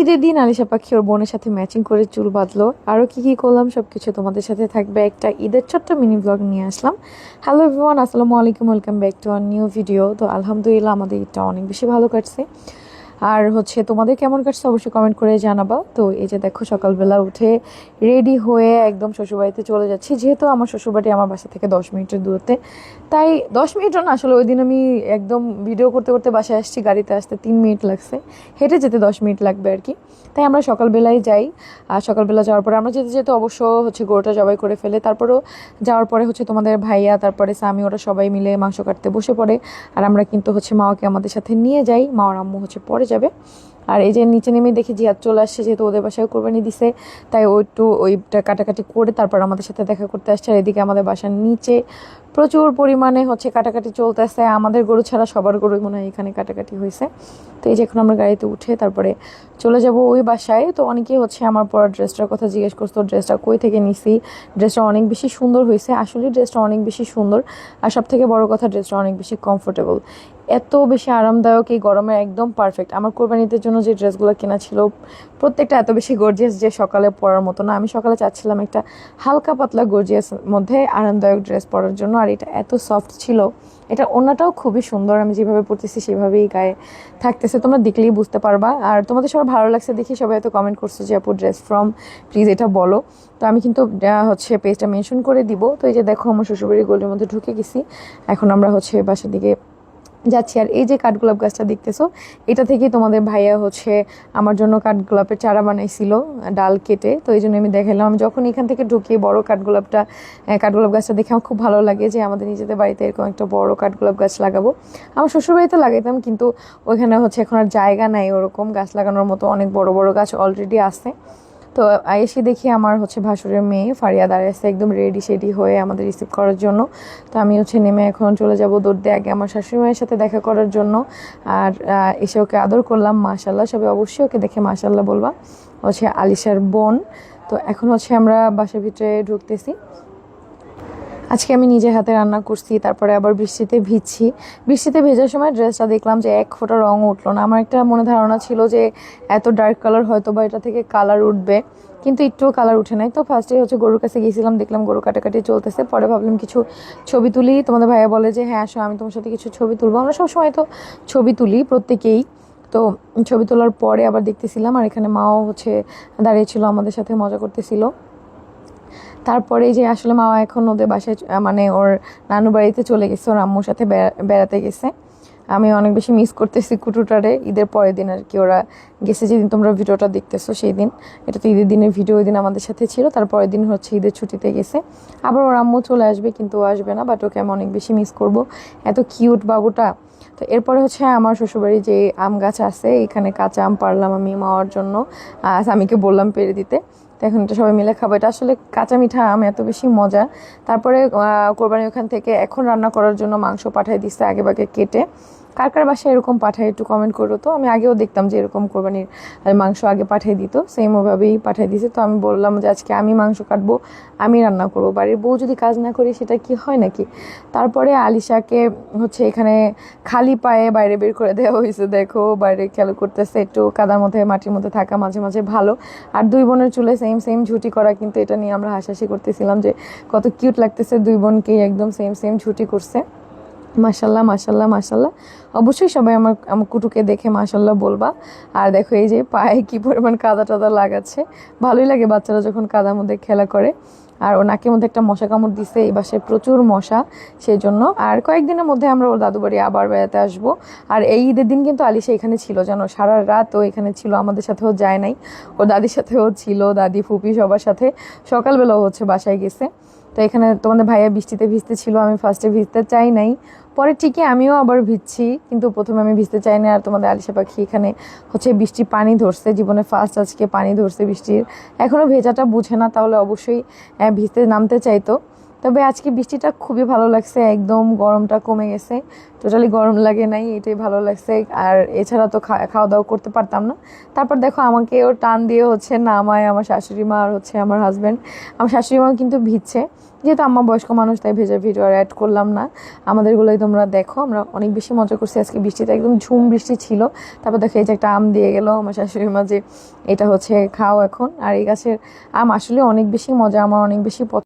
ঈদের দিন আলিশা পাখি ওর বোনের সাথে ম্যাচিং করে চুল বাঁধলো। আরও কি কি করলাম সব কিছু তোমাদের সাথে থাকবে। একটা ঈদের ছোট্ট মিনি ব্লগ নিয়ে আসলাম। হ্যালো এভরিওয়ান আসসালামু আলাইকুম welcome back to our new video তো আলহামদুলিল্লাহ আমাদের ঈদটা অনেক বেশি ভালো কাটছে। আর হচ্ছে তোমাদের কেমন কাটছে অবশ্যই কমেন্ট করে জানাবা। তো এই যে দেখো, সকালবেলা উঠে রেডি হয়ে একদম শ্বশুরবাড়িতে চলে যাচ্ছি। যেহেতু আমার শ্বশুরবাড়ি আমার বাসা থেকে দশ মিনিটের দূরত্বে, তাই দশ মিনিটও না, আসলে ওই দিন আমি একদম ভিডিও করতে করতে বাসায় আসছি, গাড়িতে আসতে তিন মিনিট লাগছে। হেঁটে যেতে দশ মিনিট লাগবে আর কি। তাই আমরা সকালবেলায় যাই। আর সকালবেলা যাওয়ার পরে আমরা যেতে যেতে অবশ্য হচ্ছে গরুটা জবাই করে ফেলে। তারপরেও যাওয়ার পরে হচ্ছে তোমাদের ভাইয়া, তারপরে স্বামী, ওরা সবাই মিলে মাংস কাটতে বসে পড়ে। আর আমরা কিন্তু হচ্ছে মাওয়াকে আমাদের সাথে নিয়ে যাই। মা মাওয়ার আম্মু হচ্ছে পরে যাবে আর এই যে নিচে নেমে দেখি জিয়াদ চলে আসছে, যেহেতু ওদের বাসায় কোরবানি দিছে, তাই ও একটু ওইটা কাটাকাটি করে তারপর আমাদের সাথে দেখা করতে আসছে। আর এদিকে আমাদের বাসার নিচে প্রচুর পরিমাণে হচ্ছে কাটাকাটি চলতেছে। আমাদের গরু ছাড়া সবার গরুই মনে হয় এখানে কাটাকাটি হয়েছে। তো এই যে এখন আমরা গাড়িতে উঠে তারপরে চলে যাব ওই বাসায়। তো অনেকেই হচ্ছে আমার পর ড্রেসটার কথা জিজ্ঞেস করতো ড্রেসটা কই থেকে নিছি? ড্রেসটা অনেক বেশি সুন্দর হয়েছে। আসলে ড্রেসটা অনেক বেশি সুন্দর আর সব থেকে বড় কথা, ড্রেসটা অনেক বেশি কমফোর্টেবল এত বেশি আরামদায়ক, এই গরমে একদম পারফেক্ট আমার কোরবানিদের জন্য যে ড্রেসগুলো কেনা ছিল, প্রত্যেকটা এত বেশি গর্জিয়াস যে সকালে পরার মতো না। আমি সকালে চাচ্ছিলাম একটা হালকা পাতলা গর্জিয়াস মধ্যে আরামদায়ক ড্রেস পরার জন্য, আর এটা এত সফট ছিল। এটা ওনাটাও খুবই সুন্দর, আমি যেভাবে পড়তেছি সেভাবেই গায়ে থাকতেছে। তোমরা দেখলেই বুঝতে পারবা। আর তোমাদের সবার ভালো লাগছে দেখি সবাই এত কমেন্ট করছ যে আপু ড্রেস ফ্রম প্লিজ এটা বলো। তো আমি কিন্তু হচ্ছে পেজটা মেনশন করে দিব। তো এই যে দেখো, আমার শ্বশুরবাড়ির গলির মধ্যে ঢুকে গেছি। এখন আমরা হচ্ছে বাসার দিকে যাচ্ছি। আর এই যে কাঠগোলাপ গাছটা দেখতেছো, এটা থেকেই তোমাদের ভাইয়া হচ্ছে আমার জন্য কাঠগোলাপের চারা বানাইছিল, ডাল কেটে। তো এই জন্য আমি দেখালাম। আমি যখন এখান থেকে ঢুকি বড় কাঠগোলাপটা কাঠগোলাপ গাছটা দেখে আমার খুব ভালো লাগে যে আমাদের নিজেদের বাড়িতে এরকম একটা বড় কাঠগোলাপ গাছ লাগাবো। আমার শ্বশুরবাড়িতে লাগাইতাম, কিন্তু ওইখানে হচ্ছে এখন আর জায়গা নাই ওরকম। গাছ লাগানোর মতো অনেক বড় বড় গাছ অলরেডি আছে। তো এসে দেখি আমার হচ্ছে ভাসুরের মেয়ে, ফারিয়া দাঁড়িয়েছে একদম রেডি সেডি হয়ে আমাদের রিসিভ করার জন্য। তো আমি হচ্ছে নেমে এখন চলে যাব দৌড় দিয়ে আগে আমার শাশুড়ি মায়ের সাথে দেখা করার জন্য। আর এসে ওকে আদর করলাম মাশাল্লাহ সবাই অবশ্যই ওকে দেখে মাশাল্লাহ বলবা। হচ্ছে আলিশার বোন। তো এখন হচ্ছে আমরা বাসার ভিতরে ঢুকতেছি। আজকে আমি নিজে হাতে রান্না করছি, তারপরে আবার বৃষ্টিতে ভিজছি। বৃষ্টিতে ভেজার সময় ড্রেসটা দেখলাম যে এক ফোঁটা রং উঠল না। আমার একটা মনে ধারণা ছিল যে এত ডার্ক কালার হয়তো বা এটা থেকে কালার উঠবে, কিন্তু একটুও কালার উঠে নাই। তো ফার্স্টে হচ্ছে গরুর কাছে গিয়েছিলাম, দেখলাম গরু কাটাকাটি চলতেছে। পরে ভাবলাম কিছু ছবি তুলি। তোমাদের ভাইয়া বলে যে হ্যাঁ আসো, আমি তোমার সাথে কিছু ছবি তুলবো। আমরা সবসময় তো ছবি তুলি প্রত্যেকেই। তো ছবি তোলার পরে আবার দেখতেছিলাম, আর এখানে মাও হচ্ছে দাঁড়িয়েছিল আমাদের সাথে মজা করতেছিল। তারপরে যে আসলে মামা এখন ওদের বাসায় মানে ওর নানু বাড়িতে চলে গেছে, ওর আম্মুর সাথে বেড়া- বেড়াতে গেছে। আমি অনেক বেশি মিস করতেছি কুটুটারে। ঈদের পরের দিন আর কি ওরা গেছে, যেদিন তোমরা ভিডিওটা দেখতেছো সেই দিন এটা তো ঈদের দিনের ভিডিও ওই দিন আমাদের সাথে ছিল তারপরের দিন হচ্ছে ঈদের ছুটিতে গেছে। আবার ওর আম্মু চলে আসবে, কিন্তু ও আসবে না বাট ওকে আমি অনেক বেশি মিস করব। এত কিউট বাবুটা। তো এরপরে হচ্ছে আমার শ্বশুরবাড়ি যে আম গাছ আছে, এখানে কাঁচা আম পারলাম আমি মাওয়ার জন্য। স্বামীকে বললাম পেরে দিতে। তো এখন তো সবাই মিলে খাব। এটা আসলে কাঁচা মিঠা আম, এত বেশি মজা। তারপরে কোরবানি ওখান থেকে এখন রান্না করার জন্য মাংস পাঠাই দিচ্ছে আগে বাগে কেটে। কার কার বাসায় এরকম পাঠায় একটু কমেন্ট করো তো? আমি আগেও দেখতাম যে এরকম কোরবানির মাংস আগে পাঠিয়ে দিত সেম ওভাবেই পাঠিয়ে দিছে। তো আমি বললাম যে আজকে আমি মাংস কাটবো, আমি রান্না করব। বাড়ির বউ যদি কাজ না করি, সেটা কি হয় নাকি? তারপরে আলিশাকে হচ্ছে এখানে খালি পায়ে বাইরে বের করে দেওয়া হয়েছে। দেখো, বাইরে খেয়াল করতেছে, একটু কাদার মধ্যে, মাটির মধ্যে থাকা মাঝে মাঝে ভালো। আর দুই বোনের চুলে সেম সেম ঝুটি করা কিন্তু এটা নিয়ে আমরা হাসাহাসি করতেছিলাম যে কত কিউট লাগতেছে দুই বোনকেই একদম সেম সেম ঝুটি করছে। মাশাল্লাহ মাশাল্লাহ মাশাল্লাহ। অবশ্যই সবাই আমার আমার কুটুকে দেখে মাশাল্লাহ বলবা। আর দেখো এই যে পায়ে কি পরিমাণ কাদা টাদা লাগাচ্ছে। ভালোই লাগে বাচ্চারা যখন কাদার মধ্যে খেলা করে। আর ও নাকের মধ্যে একটা মশা কামড় দিছে, এই বাসায় প্রচুর মশা সেই জন্য আর কয়েকদিনের মধ্যে আমরা ওর দাদু বাড়ি আবার বেড়াতে আসব। আর এই ঈদের দিন কিন্তু আলিশা এখানে ছিল, জানো? সারা রাত ও এখানে ছিল, আমাদের সাথেও যায় নাই। ওর দাদির সাথেও ছিল, দাদি, ফুপি সবার সাথে। সকালবেলাও হচ্ছে বাসায় গেছে। তো এখানে তোমাদের ভাইয়া বৃষ্টিতে ভিজতে ছিল, আমি ফার্স্টে ভিজতে চাই নাই। পরে ঠিকই আমিও আবার ভিজছি, কিন্তু প্রথমে আমি ভিজতে চাই না আর তোমাদের আলিশা পাখি এখানে হচ্ছে বৃষ্টি পানি ধরছে, জীবনে ফার্স্ট আজকে পানি ধরছে বৃষ্টির। এখনও ভেজাটা বুঝে না, তাহলে অবশ্যই ভিজতে নামতে চাইতো। তবে আজকে বৃষ্টিটা খুবই ভালো লাগছে, একদম গরমটা কমে গেছে। টোটালি গরম লাগে নাই, এটাই ভালো লাগছে। আর এছাড়া তো খাওয়া দাওয়া করতে পারতাম না। তারপর দেখো আমাকেও টান দিয়ে হচ্ছে নামায় আমার শাশুড়ি মা আর হচ্ছে আমার হাজব্যান্ড আমার শাশুড়ি মা কিন্তু ভিজছে, যেহেতু আম্মা বয়স্ক মানুষ, তাই ভেজা ভিডিও আর অ্যাড করলাম না। আমাদেরগুলোই তোমরা দেখো, আমরা অনেক বেশি মজা করছি। আজকে বৃষ্টিতে একদম ঝুম বৃষ্টি ছিল। তারপর দেখো এই যে একটা আম দিয়ে গেল আমার শাশুড়ি মা যে এটা হচ্ছে খাও এখন। আর এই গাছের আম আসলে অনেক বেশি মজা, আমার অনেক বেশি